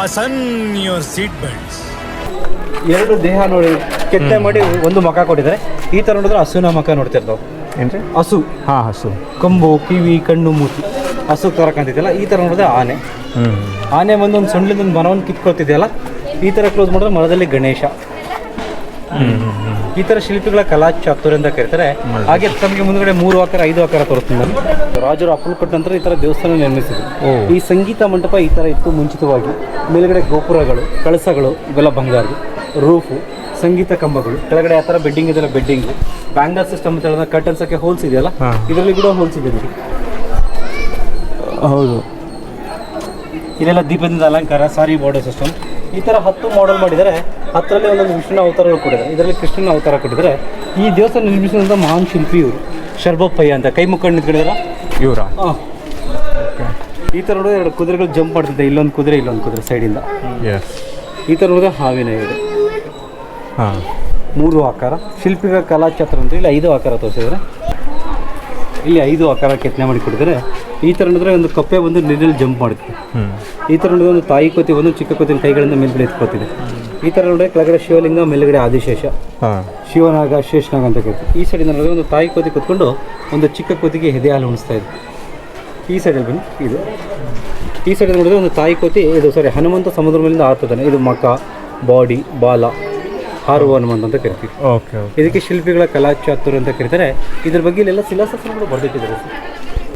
fasten your seat belts ಎರಡು ದೇಹ ನೋಡಿ ಕೆತ್ತೆ ಮಾಡಿ ಒಂದು ಮಖ ಕೊಟ್ಟಿದ್ದಾರೆ. ಈ ಥರ ನೋಡಿದ್ರೆ ಹಸುವಿನ ಮಖ ನೋಡ್ತಿರ್ತಾವೆ. ಏನ್ರಿ? ಹಸು. ಹಾಂ ಹಸು. ಕೊಂಬು ಕಿವಿ ಕಣ್ಣು ಮೂತಿ. ಹಸು ಥರ ಕಾಣ್ತಿದ್ದಲ್ಲ ಈ ಥರ ನೋಡಿದ್ರೆ ಆನೆ. ಹ್ಞೂ ಆನೆ ಬಂದು ಒಂದು ಒಂದು ಮರವನ್ನು ಕಿತ್ಕೊಳ್ತಿದೆಯಲ್ಲ ಈ ಥರ ಕ್ಲೋಸ್ ಮಾಡಿದ್ರೆ ಮರದಲ್ಲಿ ಗಣೇಶ. ಈ ತರ ಶಿಲ್ಪಿಗಳ ಕಲಾ ಚಾತುರ್ಯ ಅಂತ ಕರೀತಾರೆ. ಹಾಗೆ ತಮಗೆ ಮುಂದ್ಗಡೆ ಮೂರು ಆಕಾರ ಐದು ಆಕಾರ ತೋರಿಸ್ತೀನಿ ನಾನು. ರಾಜರು ಅಪ್ಪಲು ಕೊಟ್ಟ ನಂತರ ಈ ತರ ದೇವಸ್ಥಾನ ನಿರ್ಮಿಸಿದ್ರು. ಈ ಸಂಗೀತ ಮಂಟಪ ಈ ತರ ಇತ್ತು ಮುಂಚಿತವಾಗಿ. ಮೇಲ್ಗಡೆ ಗೋಪುರಗಳು ಕಳಸಗಳು ಇವೆಲ್ಲ ಬಂಗಾರಿ ರೂಫು ಸಂಗೀತ ಕಂಬಗಳು. ಕೆಳಗಡೆ ಆ ಥರ ಬೆಡ್ಡಿಂಗ್ ಇದೆಲ್ಲ ಬೆಡ್ಡಿಂಗ್ ಬ್ಯಾಂಗಲ್ ಸಿಸ್ಟಮ್ ಅಂತ ಹೇಳಿದ್ರೆ ಕರ್ಟನ್ಸಕ್ಕೆ ಹೋಲ್ಸ್ ಇದೆಯಲ್ಲ ಇದರಲ್ಲಿ ಕೂಡ ಹೋಲ್ಸ್ ಇದೆ ನೋಡಿ ಹೌದು. ಇದೆಲ್ಲ ದೀಪದಿಂದ ಅಲಂಕಾರ ಸಾರಿ ಬಾರ್ಡರ್ ಸಿಸ್ಟಮ್ ಈ ಥರ ಹತ್ತು ಮಾಡೆಲ್ ಮಾಡಿದರೆ ಹತ್ತರಲ್ಲಿ ಒಂದೊಂದು ವಿಷ್ಣು ಅವತಾರಗಳು ಕೊಟ್ಟಿದ್ದಾರೆ ಇದರಲ್ಲಿ ಕೃಷ್ಣನ ಅವತಾರ ಕೊಟ್ಟಿದ್ದಾರೆ. ಈ ದೇವಸ್ಥಾನ ನಿರ್ಮಿಸಿದಂಥ ಮಹಾನ್ ಶಿಲ್ಪಿ ಇವರು. ಶರ್ಬಪ್ಪಯ್ಯ ಅಂತ. ಕೈ ಮುಖಂಡ ನಿಂತ್ಕೊಂಡಿದಾರ ಇವರ? ಹಾಂ. ಈ ಥರ ನೋಡಿದ್ರೆ ಎರಡು ಕುದುರೆಗಳು ಜಂಪ್ ಮಾಡ್ತಿದ್ದೆ ಇಲ್ಲೊಂದು ಕುದುರೆ ಇಲ್ಲೊಂದು ಕುದುರೆ ಸೈಡಿಂದ. ಈ ಥರ ನೋಡಿದ್ರೆ ಹಾವಿನ ಇದೆ ಹಾಂ. ಮೂರು ಆಕಾರ. ಶಿಲ್ಪಿಗಳ ಕಲಾಚಾತ್ರ ಅಂತ. ಇಲ್ಲಿ ಐದು ಆಕಾರ ತೋರಿಸಿದ್ರೆ ಇಲ್ಲಿ ಐದು ಆಕಾರ ಕೆತ್ತನೆ ಮಾಡಿ ಕೊಟ್ಟಿದ್ದಾರೆ ಈ ಥರ ನೋಡಿದ್ರೆ ಒಂದು ಕಪ್ಪೆ ಬಂದು ನೀರಲ್ಲಿ ಜಂಪ್ ಮಾಡುತ್ತೆ. ಈ ಥರ ನೋಡಿದ್ರೆ ಒಂದು ತಾಯಿ ಕೋತಿ ಒಂದು ಚಿಕ್ಕ ಕೋತಿನ ಕೈಗಳಿಂದ ಮೇಲ್ಗಡೆ ಎತ್ಕೋತಿದೆ ಈ ಥರ ನೋಡಿದ್ರೆ ಕೆಳಗಡೆ ಶಿವಲಿಂಗ ಮೇಲ್ಗಡೆ ಆದಿಶೇಷ. ಶಿವನಾಗ ಶೇಷನಾಗ ಅಂತ ಕರಿತೀವಿ ಈ ಸೈಡಿಂದ ನೋಡಿದ್ರೆ ಒಂದು ತಾಯಿ ಕೋತಿ ಕೂತ್ಕೊಂಡು ಒಂದು ಚಿಕ್ಕ ಕೋತಿಗೆ ಎದೆ ಹಾಲು ಉಣಿಸ್ತಾ ಇದೆ. ಈ ಸೈಡಲ್ಲಿ ಬನ್ನಿ ಇದು. ಈ ಸೈಡ್ ನೋಡಿದ್ರೆ ಒಂದು ತಾಯಿ ಕೋತಿ ಇದು ಸಾರಿ ಹನುಮಂತ ಸಮುದ್ರ ಮೇಲಿಂದ ಆರ್ತದಾನೆ ಇದು ಮಕ ಬಾಡಿ ಬಾಲ ಹಾರುವ ಹನುಮಂತ ಅಂತ ಕರಿತೀವಿ. ಓಕೆ ಇದಕ್ಕೆ ಶಿಲ್ಪಿಗಳ ಕಲಾಚಾತುರು ಅಂತ ಕರೀತಾರೆ. ಇದ್ರ ಬಗ್ಗೆ ಇಲ್ಲೆಲ್ಲ ಶಿಲಾಶಾಸನಗಳು ಬರೆದಿಟ್ಟಿದ್ದಾರೆ.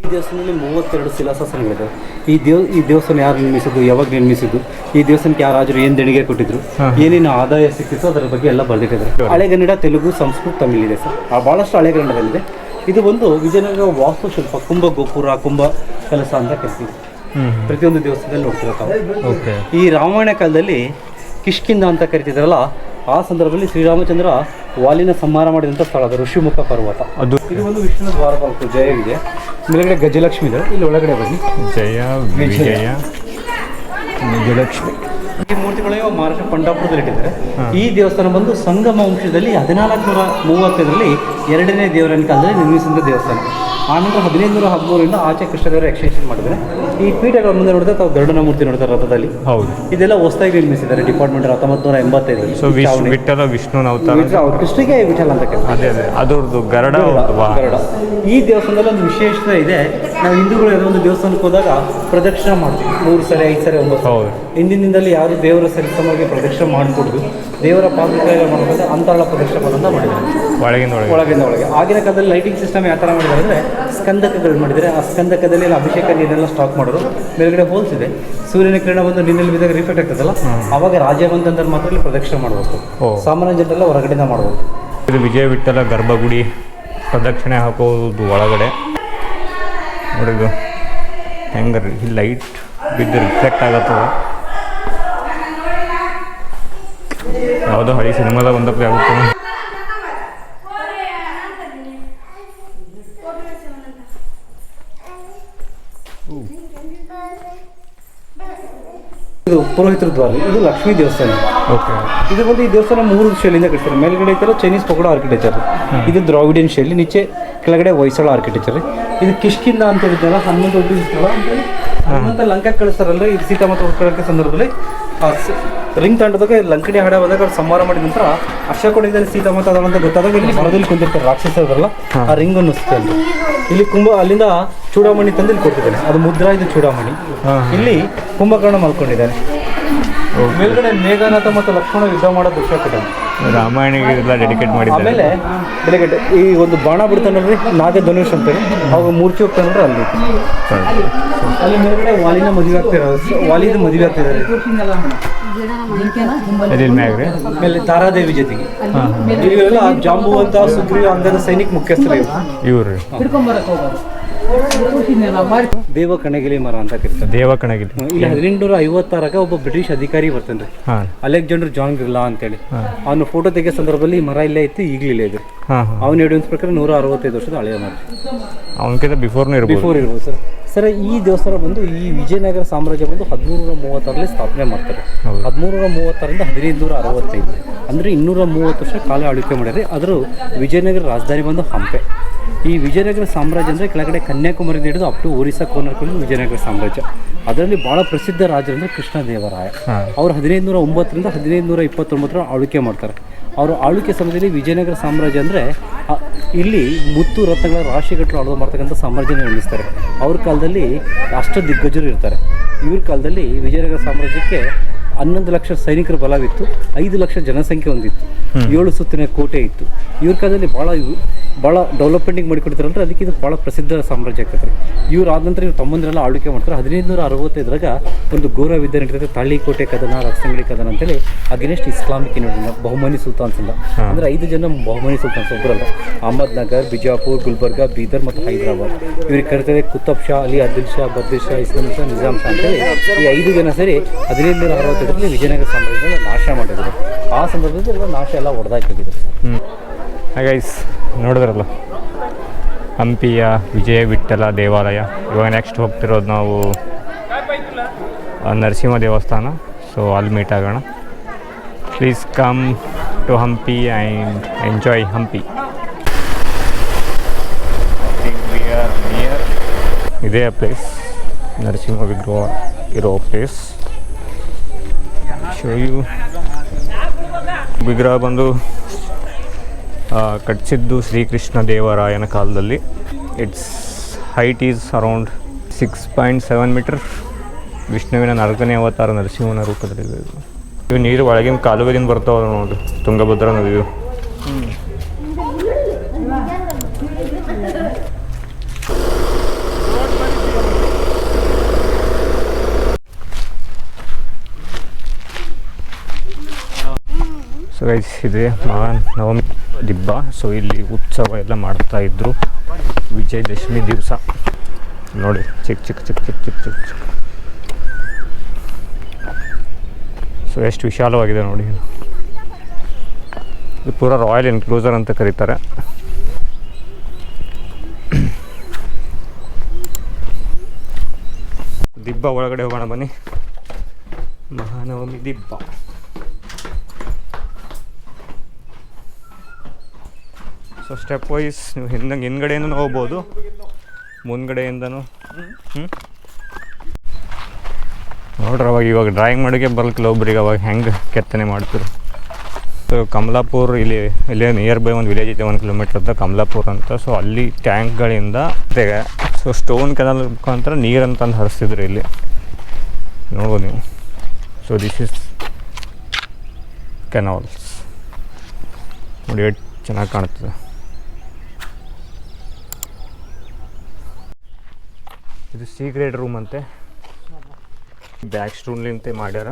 ಈ ದೇವಸ್ಥಾನದಲ್ಲಿ ಮೂವತ್ತೆರಡು ಶಿಲಾಶಾಸನಗಳಿದೆ. ಈ ದೇವ್ ಈ ದೇವಸ್ಥಾನ ಯಾರು ನಿರ್ಮಿಸಿದ್ದು ಯಾವಾಗ ನಿರ್ಮಿಸಿದ್ದು ಈ ದೇವಸ್ಥಾನಕ್ಕೆ ಯಾವ ರಾಜರು ಏನು ದೇಣಿಗೆ ಕೊಟ್ಟಿದ್ರು ಏನೇನು ಆದಾಯ ಸಿಕ್ಕಿತ್ತು ಅದರ ಬಗ್ಗೆ ಎಲ್ಲ ಬರೆದಿಟ್ಟಿದ್ದಾರೆ. ಹಳೆಗನ್ನಡ ತೆಲುಗು ಸಂಸ್ಕೃತ ತಮಿಳ್ ಇದೆ ಸರ್. ಆ ಭಾಳಷ್ಟು ಹಳೆಗನ್ನಡದಲ್ಲಿದೆ. ಇದು ಒಂದು ವಿಜಯನಗರ ವಾಸ್ತುಶಿಲ್ಪ ಕುಂಭ ಗೋಪುರ ಕುಂಭ ಕೆಲಸ ಅಂತ ಕರಿತೀವಿ. ಪ್ರತಿಯೊಂದು ದೇವಸ್ಥಾನದಲ್ಲಿ ನೋಡ್ತಿರೋ ಈ ರಾಮಾಯಣ ಕಾಲದಲ್ಲಿ ಕಿಷ್ಕಿಂದ ಅಂತ ಕರಿತಿದ್ರಲ್ಲ ಆ ಸಂದರ್ಭದಲ್ಲಿ ಶ್ರೀರಾಮಚಂದ್ರ ವಾಲಿನ ಸಂಹಾರ ಮಾಡಿದಂಥ ಸ್ಥಳ ಅದು ಋಷಿಮುಖ ಪರ್ವತ. ಅದು ಇದು ಒಂದು ವಿಷ್ಣು ದ್ವಾರಪಾಲಕ ಜಯವಿದೆ. ಮೇಲ್ಗಡೆ ಗಜಲಕ್ಷ್ಮಿ ಇದೆ. ಇಲ್ಲಿ ಒಳಗಡೆ ಬನ್ನಿ. ಜಯ ವಿಜಯ. ಗಜಲಕ್ಷ್ಮಿ. ಈ ಮೂರ್ತಿಗಳು ಮಹಾರಾಷ್ಟ್ರ ಪಂಡಾಪುರದಲ್ಲಿ ಇಟ್ಟಿದ್ದಾರೆ. ಈ ದೇವಸ್ಥಾನ ಬಂದು ಸಂಗಮ ವಂಶದಲ್ಲಿ ಹದಿನಾಲ್ಕು ನೂರ ಮೂವತ್ತೈದರಲ್ಲಿ ಎರಡನೇ ದೇವರನ ಕಾಲದಲ್ಲಿ ನಿರ್ಮಿಸಿದ ದೇವಸ್ಥಾನ. ಆನಂತರ ಹದಿನೈದು ನೂರ ಹದಿಮೂರರಿಂದ ಆಚೆ ಕೃಷ್ಣದೇವರ ಎಕ್ಸ್ಟೆನ್ಷನ್ ಮಾಡಿದ್ರೆ ಈ ಪೀಠಗಳ ಮುಂದೆ ನೋಡಿದ್ರೆ ತಾವು ಗರುಡನ ಮೂರ್ತಿ ನೋಡ್ತಾರೆ ರಥದಲ್ಲಿ. ಹೌದು. ಇದೆಲ್ಲ ಹೊಸದಾಗಿ ನಿರ್ಮಿಸಿದ್ದಾರೆ ಡಿಪಾರ್ಟ್ಮೆಂಟ್ ಹತ್ತೊಂಬತ್ತು ನೂರ ಎಂಬತ್ತೈದು ಸೊ ವಿಠಲ ವಿಷ್ಣುನ ಅವತಾರ ಕೃಷ್ಣಿಗೆ ವಿಠಲ ಅಂತ ಅದೇ ಅದೇ. ಅದರದ್ದು ಗರಡ ಗರಡ. ಈ ದೇವಸ್ಥಾನದಲ್ಲಿ ಒಂದು ವಿಶೇಷತೆ ಇದೆ. ನಾವು ಹಿಂದೂಗಳು ಯಾವುದೋ ಒಂದು ದೇವಸ್ಥಾನಕ್ಕೆ ಹೋದಾಗ ಪ್ರದಕ್ಷಿಣೆ ಮಾಡ್ತೀವಿ. ಮೂರು ಸರಿ ಐದು ಸರಿ ಒಂಬತ್ತು ಹೌದು. ಹಿಂದಿನ ದಿನದಲ್ಲಿ ಯಾರು ದೇವರ ಸರಿಸಮಾಗಿ ಪ್ರದಕ್ಷಿಣೆ ಮಾಡಿಕೊಡ್ದು ದೇವರ ಪಾತ್ರ ಮಾಡೋದ್ರೆ ಅಂತರಾಳ ಪ್ರದಕ್ಷಿಣೆ ಮಾಡೋದನ್ನ ಮಾಡಿದ್ದಾರೆ. ಒಳಗಿಂದ ಒಳಗೆ. ಒಳಗಿಂದ ಒಳಗೆ. ಆಗಿನ ಕಾಲದಲ್ಲಿ ಲೈಟಿಂಗ್ ಸಿಸ್ಟಮ್ ಯಾವ ಥರ ಮಾಡಿದ್ದಾರೆ ಅಂದರೆ ಸ್ಕಂದಕಗಳು ಮಾಡಿದರೆ ಆ ಸ್ಕಂದಕದಲ್ಲಿ ಅಭಿಷೇಕ ನೀರೆಲ್ಲ ಸ್ಟಾಕ್ ಮಾಡೋದು ಮೇಲ್ಗಡೆ ಹೋಲ್ಸ್ ಇದೆ. ಸೂರ್ಯನ ಕಿರಣ ಬಂದು ನೀರಲ್ಲಿ ಬಿದ್ದಾಗ ರಿಫ್ಲೆಕ್ಟ್ ಆಗ್ತದಲ್ಲ? ಅವಾಗ ರಾಜ ಬಂತಂದ್ರೆ ಮಾತ್ರ ಇಲ್ಲಿ ಪ್ರದಕ್ಷಿಣೆ ಮಾಡಬೇಕು. ಸಾಮಾನ್ಯ ಜನರೆಲ್ಲ ಹೊರಗಡೆಯಿಂದ ಮಾಡಬೇಕು ಇದು ವಿಜಯ ವಿಠಲ ಗರ್ಭಗುಡಿ ಪ್ರದಕ್ಷಿಣೆ ಹಾಕೋದು ಒಳಗಡೆ. ನೋಡಿದ್ರು ಹೆಂಗೆ ಈ ಲೈಟ್ ಬಿದ್ದು ರಿಫ್ಲೆಕ್ಟ್ ಆಗತ್ತದ. ಯಾವುದೋ ಹಳಿ ಸಿನಿಮಾದ ಒಂದಪ್ಪ ಆಗುತ್ತೆ. ಇದು ಪುರೋಹಿತರ ದ್ವಾರ ಇದು ಲಕ್ಷ್ಮೀ ದೇವಸ್ಥಾನ. ಓಕೆ. ಇದು ಬಂದು ಈ ದೇವಸ್ಥಾನ ಮೂರು ಶೈಲಿಯಿಂದ ಕಟ್ತಾರೆ ಮೇಲ್ಗಡೆ ಐತಲ್ಲ ಚೈನೀಸ್ ಪಕೋಡ ಆರ್ಕಿಟೆಕ್ಚರ್ ಇದು ದ್ರಾವಿಡಿಯನ್ ಶೈಲಿ ನೀಚೆ ಕೆಳಗಡೆ ಹೊಯ್ಸಳ ಆರ್ಕಿಟೆಕ್ಚರ್ ಇದು ಕಿಷ್ಕಿಂದ ಅಂತ ಹೇಳಿದ್ನಲ್ಲ ಹನ್ನೊಂದು ಹನ್ನೊಂದು ಲಂಕಾ ಕಳಿಸ್ತಾರಲ್ಲ ಇದು ಸೀತಾಮಾತ ಮತ್ತು ಸಂದರ್ಭದಲ್ಲಿ. ರಿಂಗ್ ತಂಡದಾಗ ಲಂಕಣಿ ಹಾಡ ಬಂದಾಗ ಅವ್ರು ಸಂಹಾರ ಮಾಡಿದ ನಂತರ ಅಶೋಕನಿಂದ ಸೀತಾಮಾತ ಅದಾಳ ಅಂತ ಗೊತ್ತಾದಾಗ ಇಲ್ಲಿ ಮರದಲ್ಲಿ ಕುಂತಿರ್ತಾರೆ ರಾಕ್ಷಸರಲ್ಲ ಆ ರಿಂಗ್ ಅನ್ನು ಅಲ್ಲಿ ಇಲ್ಲಿ ಕುಂಭ ಅಲ್ಲಿಂದ ಚೂಡಾಮಣಿ ತಂದು ಇಲ್ಲಿ ಕೊಟ್ಟಿದ್ದಾನೆ ಅದು ಮುದ್ರಾ ಇದು ಚೂಡಾಮಣಿ. ಇಲ್ಲಿ ಕುಂಭಕರ್ಣ ಮಲ್ಕೊಂಡಿದ್ದಾನೆ ಮೇಲ್ಗಡೆ ಮೇಘನಾಥ ಮತ್ತು ಲಕ್ಷ್ಮಣ ಯುದ್ಧ ಮಾಡೋ ದೃಶ್ಯ ಕೊಟ್ಟಾನೆ ರಾಮಾಯಣ ಡೆಡಿಕೇಟ್ ಮಾಡಿದ್ದಾರೆ. ಆಮೇಲೆ ಬೆಳಿಗ್ಗೆ ಈ ಒಂದು ಬಾಣ ಬಿಡ್ತಾನಲ್ರಿ ನಾಗ ಧನುಷ್ ಅಂತೇಳಿ ಅವಾಗ ಮೂರ್ಛೆ ಹೋಗ್ತಾನಲ್ರಿ ಅಲ್ಲಿ. ಅಲ್ಲಿ ಮೇಲ್ಗಡೆ ವಾಲಿನ ಮದುವೆ ಆಗ್ತಿರೋ ವಾಲಿದ ಮದುವೆ ಆಗ್ತಿದ್ದಾರೆ ಆಮೇಲೆ ತಾರಾದೇವಿ ಜೊತೆಗೆ. ಇವೆಲ್ಲ ಜಾಂಬುವಂತ ಸುಗ್ರೀವ ಅಂಗದ ಸೈನಿಕ ಮುಖ್ಯಸ್ಥರು ಇವರು. ದೇವ ಕಣಗಿಲಿ ಮರ ಅಂತ ಕರೀತಾರೆ. ದೇವ ಕಣಗಿಲಿ ಇಲ್ಲಿ ಹದಿನೆಂಟುನೂರ ಐವತ್ತಾರಾಗ ಒಬ್ಬ ಬ್ರಿಟಿಷ್ ಅಧಿಕಾರಿ ಬರ್ತಾನೆ ಅಲೆಕ್ಸಾಂಡರ್ ಜಾನ್ ಗಿರ್ಲಾ ಅಂತೇಳಿ. ಅವನು ಫೋಟೋ ತೆಗೆಯೋ ಸಂದರ್ಭದಲ್ಲಿ ಈ ಮರ ಇಲ್ಲೇ ಇತ್ತು ಈಗಲೂ ಇಲ್ಲೇ ಇದೆ ಅವನ ಎವಿಡೆನ್ಸ್ ಪ್ರಕಾರ ನೂರ ಅರವತ್ತೈದು ವರ್ಷದ ಹಳೆಯ ಮರ. ಅವನಕಿಂತ ಬಿಫೋರ್ನೂ ಇರ್ಬೋದು. ಬಿಫೋರ್ ಇರ್ಬೋದು ಸರ್ ಸರ್ ಈ ದೇವಸ್ಥಾನ ಬಂದು ಈ ವಿಜಯನಗರ ಸಾಮ್ರಾಜ್ಯ ಬಂದು ಹದಿಮೂರರ ಮೂವತ್ತರಲ್ಲಿ ಸ್ಥಾಪನೆ ಮಾಡ್ತಾರೆ. ಹದಿಮೂರ ಮೂವತ್ತರಿಂದ ಹದಿನೈದು ನೂರ ಅರವತ್ತೈದು ಅಂದರೆ ಇನ್ನೂರ ಮೂವತ್ತು ವರ್ಷ ಕಾಲ ಆಳ್ವಿಕೆ ಮಾಡಿದರೆ ಆದರೂ ವಿಜಯನಗರ ರಾಜಧಾನಿ ಬಂದು ಹಂಪೆ. ಈ ವಿಜಯನಗರ ಸಾಮ್ರಾಜ್ಯ ಅಂದರೆ ಕೆಳಗಡೆ ಕನ್ಯಾಕುಮಾರಿಯಿಂದ ಹಿಡಿದು ಅಪ್ ಟು ಒರಿಸ್ಸಾ ಕೋನರ್ಕೊಂಡು ವಿಜಯನಗರ ಸಾಮ್ರಾಜ್ಯ. ಅದರಲ್ಲಿ ಭಾಳ ಪ್ರಸಿದ್ಧ ರಾಜರಂದ್ರೆ ಕೃಷ್ಣದೇವರಾಯ. ಅವರು ಹದಿನೈದು ನೂರ ಒಂಬತ್ತರಿಂದ ಹದಿನೈದು ನೂರ ಇಪ್ಪತ್ತೊಂಬತ್ತರ ಆಳ್ವಿಕೆ ಮಾಡ್ತಾರೆ. ಅವರು ಆಳ್ವಿಕೆ ಸಮಯದಲ್ಲಿ ವಿಜಯನಗರ ಸಾಮ್ರಾಜ್ಯ ಅಂದರೆ ಇಲ್ಲಿ ಮುತ್ತು ರತ್ನಗಳ ರಾಶಿಗಟ್ಟಲು ಆಳ್ವ ಮಾಡ್ತಕ್ಕಂಥ ಸಾಮ್ರಾಜ್ಯ ನಿರ್ಮಿಸ್ತಾರೆ. ಅವ್ರ ಕಾಲದಲ್ಲಿ ಅಷ್ಟ ದಿಗ್ಗಜರು ಇರ್ತಾರೆ. ಇವ್ರ ಕಾಲದಲ್ಲಿ ವಿಜಯನಗರ ಸಾಮ್ರಾಜ್ಯಕ್ಕೆ ಹನ್ನೊಂದು ಲಕ್ಷ ಸೈನಿಕರ ಬಲವಿತ್ತು ಐದು ಲಕ್ಷ ಜನಸಂಖ್ಯೆ ಹೊಂದಿತ್ತು. ಏಳು ಸುತ್ತಿನ ಕೋಟೆ ಇತ್ತು. ಇವ್ರ ಕಾಲದಲ್ಲಿ ಭಾಳ ಇವ್- ಭಾಳ ಡೆವಲಪ್ಮೆಂಟಿಂಗ್ ಮಾಡಿಕೊಡ್ತಾರಂದ್ರೆ ಅದಕ್ಕೆ ಇದು ಭಾಳ ಪ್ರಸಿದ್ಧ ಸಾಮ್ರಾಜ್ಯ ಆಗ್ತದೆ ಇವ್ರು ಆದ ನಂತರ ಇವ್ರು ತಮ್ಮಂದ್ರೆಲ್ಲ ಆಳ್ವಿಕೆ ಮಾಡ್ತಾರೆ. ಹದಿನೈದು ನೂರ ಅರವತ್ತೈದರಾಗ ಒಂದು ಗೌರವ ವಿದ್ಯೆ ನಡೀತೈತೆ ತಾಳಿಕೋಟೆ ಕದನ, ರಕ್ಸಂಗಡಿ ಕದನ ಅಂತೇಳಿ against Islamic invasion Bahmani sultans ಅಂತ. ಅಂದ್ರೆ ಐದು ಜನ ಬಹುಮನಿ ಸುಲ್ತಾನ್ಸ್ ಒಬ್ಬರಲ್ಲ ಅಹಮದ್ನಗರ್ ಬಿಜಾಪುರ್, ಗುಲ್ಬರ್ಗ, ಬೀದರ್ ಮತ್ತು ಹೈದರಾಬಾದ್. ಇವ್ರಿಗೆ ಕರಿತಾರೆ ಕುತಬ್ ಶಾ, ಅಲಿ ಅದಿಲ್ ಶಾ ಬದ್ರಿ ಶಾ, ಇಸ್ಲಾಂ ಶಾ ನಿಜಾಮ್ ಶಾ ಅಂತೇಳಿ ಈ ಐದು ಜನ ಸೇರಿ ಹದಿನೈದು ನೂರ ಅರವತ್ತೈದರಲ್ಲಿ ವಿಜಯನಗರ ಸಾಮ್ರಾಜ್ಯನ ನಾಶ ಮಾಡಿದ್ರು. ಆ ಸಂದರ್ಭದಲ್ಲಿ ನಾಶ ಎಲ್ಲ ಹೊಡೆದಾಕಿದ್ರು ಗೈಸ್ ನೋಡಿದ್ರಲ್ಲ? ಹಂಪಿಯ ವಿಜಯ ವಿಠಲ ದೇವಾಲಯ. ಇವಾಗ ನೆಕ್ಸ್ಟ್ ಹೋಗ್ತಿರೋದು ನಾವು ನರಸಿಂಹ ದೇವಸ್ಥಾನ. ಸೊ ಅಲ್ಲಿ ಮೀಟ್ ಆಗೋಣ. Please come to Hampi and enjoy Hampi ಇದೇ ಪ್ಲೇಸ್ ನರಸಿಂಹ ವಿಗ್ರಹ ಇರೋ ಪ್ಲೇಸ್ ಶೋ ಯು ವಿಗ್ರಹ ಬಂದು ಆ, ಕಟ್ಟಿಸಿದ್ದು ಶ್ರೀಕೃಷ್ಣ ದೇವರಾಯನ ಕಾಲದಲ್ಲಿ. Its height is around six point seven metre ವಿಷ್ಣುವಿನ ನಾಲ್ಕನೇ ಅವತಾರ ನರಸಿಂಹನ ರೂಪದಲ್ಲಿ ಇದು. ಇವು ನೀರು ಒಳಗಿನ ಕಾಲುವೆದಿಂದ ಬರ್ತಾವ ನೋಡಿ ತುಂಗಭದ್ರಾ ನದಿಯು. ಗೈಸ್ ಇದೆ ನವಮಿ ದಿಬ್ಬ ಸೊ ಇಲ್ಲಿ ಉತ್ಸವ ಎಲ್ಲ ಮಾಡ್ತಾ ಇದ್ರು. ವಿಜಯದಶಮಿ ದಿವಸ. ನೋಡಿ ಚಿಕ್ಕ ಚಿಕ್ಕ ಚಿಕ್ಕ ಚಿಕ್ಕ ಚಿಕ್ಕ ಚಿಕ್ಕ ಚಿಕ್ಕ ಸೊ ಎಷ್ಟು ವಿಶಾಲವಾಗಿದೆ ನೋಡಿ. ಇದು ಪೂರ ರಾಯಲ್ ಎನ್ಕ್ಲೋಸರ್ ಅಂತ ಕರೀತಾರೆ. ದಿಬ್ಬ ಒಳಗಡೆ ಹೋಗೋಣ ಬನ್ನಿ. Mahanavami Dibba. So step wise ನೀವು ಹಿಂದಂಗೆ ಹಿಂದ್ಗಡೆಯಿಂದ ಹೋಗ್ಬೋದು. ಮುಂದ್ಗಡೆಯಿಂದನೂ. ಹ್ಞೂ ನೋಡ್ರಿ, ಅವಾಗ ಇವಾಗ ಡ್ರಾಯಿಂಗ್ ಮಾಡೋಕ್ಕೆ ಬರ್ಲಿಕ್ಕಿಲ್ಲ ಒಬ್ರಿಗೆ, ಅವಾಗ ಹೆಂಗೆ ಕೆತ್ತನೆ ಮಾಡ್ತಿರು? ಸೊ ಕಮಲಾಪುರ್ ಇಲ್ಲಿ ಇಲ್ಲೇ ನಿಯರ್ ಬೈ ಒಂದು ವಿಲೇಜ್ ಇದೆ ಒಂದು ಕಿಲೋಮೀಟ್ರ್ ಅಂತ ಕಮಲಾಪುರ್ ಅಂತ. ಸೊ ಅಲ್ಲಿ ಟ್ಯಾಂಕ್ಗಳಿಂದ ಸೊ ಸ್ಟೋನ್ ಕೆನಲ್ ಮುಖಾಂತರ ನೀರಂತ ತಂದು ಹರಿಸ್ತಿದ್ರು ಇಲ್ಲಿ. ನೋಡ್ಬೋದು ನೀವು. ಸೊ ದಿಸ್ ಇಸ್ ಕೆನಾಲ್ಸ್ ನೋಡಿ ಚೆನ್ನಾಗಿ ಕಾಣ್ತದೆ. ಇದು ಸೀಕ್ರೆಟ್ ರೂಮ್ ಅಂತೆ. ಬ್ಯಾಕ್ ಸ್ಟೂನ್ಲಿಂತೆ ಮಾಡ್ಯಾರ.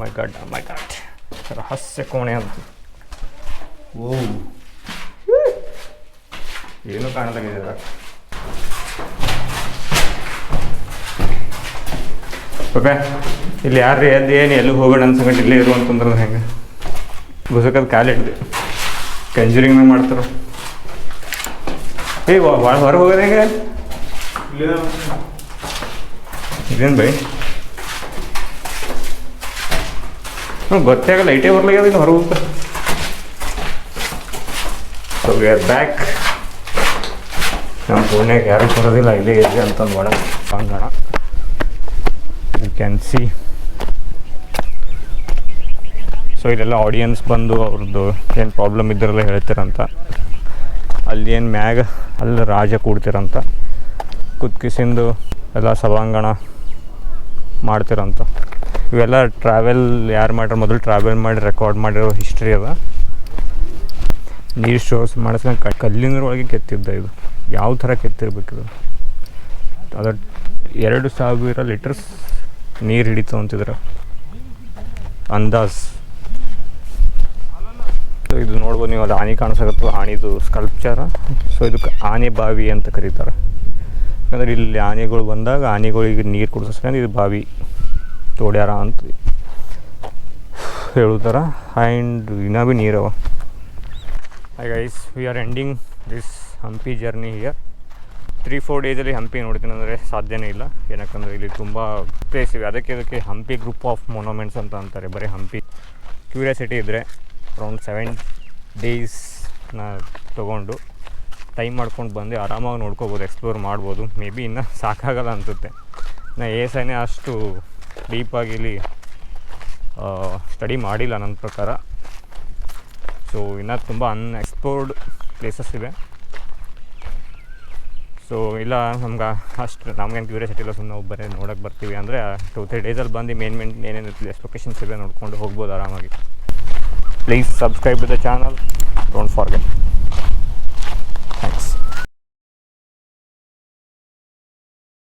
ಮೈ ಗಾಡ್ ಮೈ ಗಾಡ್ ರಹಸ್ಯ ಕೋಣೆ ಅಂತ ಓ ಏನು ಕಾಣಲಾಗಿದೆ ಓಕೆ ಇಲ್ಲಿ ಯಾರು ಎದ್ದು ಏನು ಎಲ್ಲಿ ಹೋಗೋಣ ಅನ್ಸಂಗಟ್ಟು ಇಲ್ಲೇ ಇರು ಅಂತಂದ್ರೆ ಹೆಂಗೆ? ಗುಸಕದ ಕಾಲಿಟ್ಟಿದೆ ಕಂಜೂರಿಂಗ್ ಮಾಡ್ತಾರ? ಏ ಹೊರಗೆ ಹೋಗೋದು ಹೆಂಗೆ ಇದೇನು ಬೈ ಹ್ಞೂ ಗೊತ್ತೇ ಆಗಲ್ಲ ಲೈಟೇ ಬರ್ಲಾಗ್ಯದ ಇನ್ನು ಹೊರಗೆ ಹೋಗ್ತಾ ಸೊ ವಿ ಆರ್ ಬ್ಯಾಕ್ ನಮ್ಮ ಫೋನ್ಯಾಗ ಯಾರು ಬರೋದಿಲ್ಲ ಇಲ್ಲೇ ಇದೆ ಅಂತಂದು ಒಳ ಕಾಂಗಣ ಯು ಕ್ಯಾನ್ ಸಿ ಸೊ ಇದೆಲ್ಲ ಆಡಿಯನ್ಸ್ ಬಂದು ಅವ್ರದ್ದು ಏನು ಪ್ರಾಬ್ಲಮ್ ಇದ್ರಲ್ಲ ಹೇಳ್ತಾರಂತ. ಅಲ್ಲಿ ಏನು ಮ್ಯಾಗ ಅಲ್ಲಿ ರಾಜ ಕೂಡ್ತಿರಂತ. ಕುತ್ಕಿಸಿಂದು ಎಲ್ಲ ಸಭಾಂಗಣ ಮಾಡ್ತಿರಂತ. ಇವೆಲ್ಲ ಟ್ರಾವೆಲ್ ಯಾರು ಮಾಡ್ಯಾರ ಮೊದಲು ಟ್ರಾವೆಲ್ ಮಾಡಿ ರೆಕಾರ್ಡ್ ಮಾಡಿರೋ ಹಿಸ್ಟ್ರಿ ಅದ. ನೀರು ಶೋಸ್ ಮಾಡಿಸ್ಕೊಂಡು ಕಲ್ಲಿನ ಕಲ್ಲಿನೊಳಗೆ ಕೆತ್ತಿದ್ದ ಇದು. ಯಾವ ಥರ ಕೆತ್ತಿರ್ಬೇಕಿದು ಅದು ಎರಡು ಸಾವಿರ ಲೀಟರ್ಸ್ ನೀರು ಹಿಡಿತು ಅಂತಿದ್ರೆ. ಅಂದಾಜ್. ಸೊ ಇದು ನೋಡ್ಬೋದು ನೀವು ಅಲ್ಲಿ ಆನೆ ಕಾಣಿಸಕತ್ತಲ್ಲ ಆನೆದು ಸ್ಕಲ್ಪ್ಚರ ಸೊ ಇದಕ್ಕೆ ಆನೆ ಬಾವಿ ಅಂತ ಕರೀತಾರೆ. ಯಾಕಂದ್ರೆ ಇಲ್ಲಿ ಆನೆಗಳು ಬಂದಾಗ ಆನೆಗಳಿಗೆ ನೀರು ಕುಡಿಸ್ಕೊಂಡು ಇದು ಬಾವಿ ತೋಡ್ಯಾರ ಅಂತ ಹೇಳುತ್ತಾರ. ಆ್ಯಂಡ್ ಇನ್ನೂ ಭೀ ನೀರವ I guys we are ending this Hampi journey here three four ಡೇಸಲ್ಲಿ ಹಂಪಿ ನೋಡ್ತೀನಿ ಅಂದರೆ ಸಾಧ್ಯನೇ ಇಲ್ಲ. ಏನಕ್ಕಂದರೆ ಇಲ್ಲಿ ತುಂಬ ಪ್ಲೇಸ್ ಇವೆ. ಅದಕ್ಕೆ ಇದಕ್ಕೆ ಹಂಪಿ ಗ್ರೂಪ್ ಆಫ್ ಮೊನೋಮೆಂಟ್ಸ್ ಅಂತ ಅಂತಾರೆ. ಬರೀ ಹಂಪಿ. ಕ್ಯೂರಿಯಾಸಿಟಿ ಇದ್ದರೆ ಅರೌಂಡ್ ಸೆವೆನ್ ಡೇಸ್ನ ತೊಗೊಂಡು ಟೈಮ್ ಮಾಡ್ಕೊಂಡು ಬಂದು ಆರಾಮಾಗಿ ನೋಡ್ಕೋಬೋದು, ಎಕ್ಸ್ಪ್ಲೋರ್ ಮಾಡ್ಬೋದು. ಮೇ ಬಿ ಇನ್ನೂ ಸಾಕಾಗಲ್ಲ ಅನಿಸುತ್ತೆ. ನಾ ಎ ಸೈನೇ ಅಷ್ಟು ಡೀಪಾಗಿ ಇಲ್ಲಿ ಸ್ಟಡಿ ಮಾಡಿಲ್ಲ ನನ್ನ ಪ್ರಕಾರ. ಸೊ, ಇನ್ನೂ ತುಂಬ ಅನ್ಎಕ್ಸ್ಪ್ಲೋರ್ಡ್ ಪ್ಲೇಸಸ್ ಇವೆ. ಸೊ, ಇಲ್ಲ, ನಮ್ಗೆ ಅಷ್ಟು, ನಮ್ಗೇನು ಕ್ಯೂರಿಯಾಸಿಟಿ ಇಲ್ಲ ಸುಮ್ಮನೆ ಒಬ್ಬರೇ ನೋಡೋಕ್ಕೆ ಬರ್ತೀವಿ. ಅಂದರೆ, ಟೂ, ತ್ರೀ ಡೇಸಲ್ಲಿ ಬಂದು ಮೇನ್ ಮೇನ್ ಏನೇನು ಪ್ಲೇಸ್ ಲೊಕೇಶನ್ಸ್ ಇದೆ ನೋಡ್ಕೊಂಡು ಹೋಗ್ಬೋದು ಆರಾಮಾಗಿ. Please subscribe to the channel. Don't forget. Thanks.